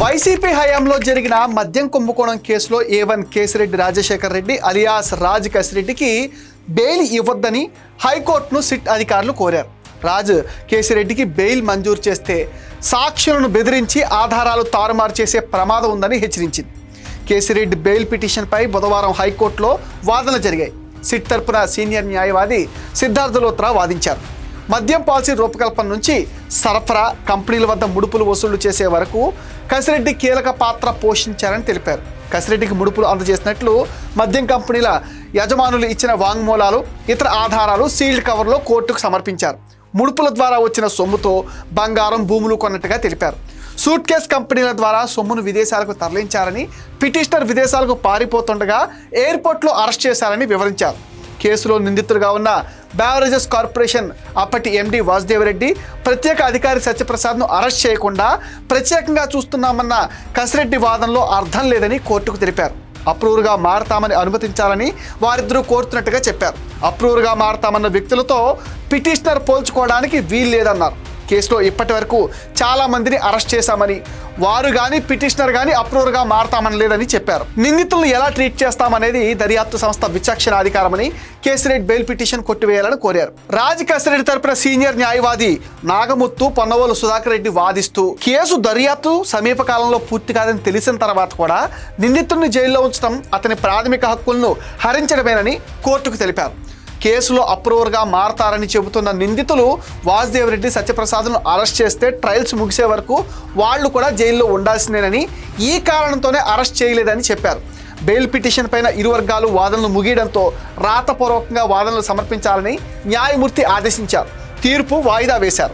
YCP హయాంలో జరిగిన మద్యం కుంభకోణం కేసులో A one Kesireddy Rajasekhar Reddy alias Raj కసిరెడ్డికి bail ఇవ్వద్దని హైకోర్టును సిట్ అధికారులు కోరారు. రాజు కేసిరెడ్డికి బెయిల్ మంజూరు చేస్తే సాక్షులను బెదిరించి ఆధారాలు తారుమారు చేసే ప్రమాదం ఉందని హెచ్చరించింది. కేసిరెడ్డి బెయిల్ పిటిషన్పై బుధవారం హైకోర్టులో వాదనలు జరిగాయి. సిట్ తరపున సీనియర్ న్యాయవాది సిద్ధార్థ లోత్రా వాదించారు. మద్యం పాలసీ రూపకల్పన నుంచి సరఫరా కంపెనీల వద్ద ముడుపులు వసూలు చేసే వరకు కసిరెడ్డి కీలక పాత్ర పోషించారని తెలిపారు. కసిరెడ్డికి ముడుపులు అందజేసినట్లు మద్యం కంపెనీల యజమానులు ఇచ్చిన వాంగ్మూలాలు ఇతర ఆధారాలు సీల్డ్ కవర్లో కోర్టుకు సమర్పించారు. ముడుపుల ద్వారా వచ్చిన సొమ్ముతో బంగారం భూములు కొన్నట్టుగా తెలిపారు. సూట్ కేస్ కంపెనీల ద్వారా సొమ్మును విదేశాలకు తరలించారని పిటిషనర్ విదేశాలకు పారిపోతుండగా ఎయిర్పోర్ట్లో అరెస్ట్ చేశారని వివరించారు. కేసులో నిందితులుగా ఉన్న బ్యావరేజెస్ కార్పొరేషన్ అప్పటి ఎండి వాసుదేవరెడ్డి ప్రత్యేక అధికారి సత్యప్రసాద్ను అరెస్ట్ చేయకుండా ప్రత్యేకంగా చూస్తున్నామన్న కసిరెడ్డి వాదనలో అర్థం లేదని కోర్టుకు తెలిపారు. అప్రూవర్గా మారతామని అనుమతించాలని వారిద్దరూ కోరుతున్నట్టుగా చెప్పారు. అప్రూవర్గా మారతామన్న వ్యక్తులతో పిటిషనర్ పోల్చుకోవడానికి వీలు లేదన్నారు కేసులో ఇప్పటి వరకు చాలా మందిని అరెస్ట్ చేశామని వారు కానీ పిటిషనర్ కానీ అప్రూవర్గా మారతామని లేదని చెప్పారు. నిందితులను ఎలా ట్రీట్ చేస్తామనేది దర్యాప్తు సంస్థ విచక్షణ అధికారమని కేసిరెడ్డి బెయిల్ పిటిషన్ కొట్టివేయాలని కోరారు. రాజ్ కసిరెడ్డి తరపున సీనియర్ న్యాయవాది నాగముత్తు పొన్నవోలు సుధాకర్ రెడ్డి వాదిస్తూ కేసు దర్యాప్తు సమీపకాలంలో పూర్తి కాదని తెలిసిన తర్వాత కూడా నిందితుడిని జైల్లో ఉంచడం అతని ప్రాథమిక హక్కులను హరించడమేనని కోర్టుకు తెలిపారు. కేసులో అప్రూవర్గా మారతారని చెబుతున్న నిందితులు వాసుదేవ్ రెడ్డి సత్యప్రసాద్ను అరెస్ట్ చేస్తే ట్రయల్స్ ముగిసే వరకు వాళ్ళు కూడా జైల్లో ఉండాల్సిందేనని ఈ కారణంతోనే అరెస్ట్ చేయలేదని చెప్పారు. బెయిల్ పిటిషన్ పైన ఇరు వర్గాలు వాదనలు ముగియడంతో రాతపూర్వకంగా వాదనలు సమర్పించాలని న్యాయమూర్తి ఆదేశించారు. తీర్పు వాయిదా వేశారు.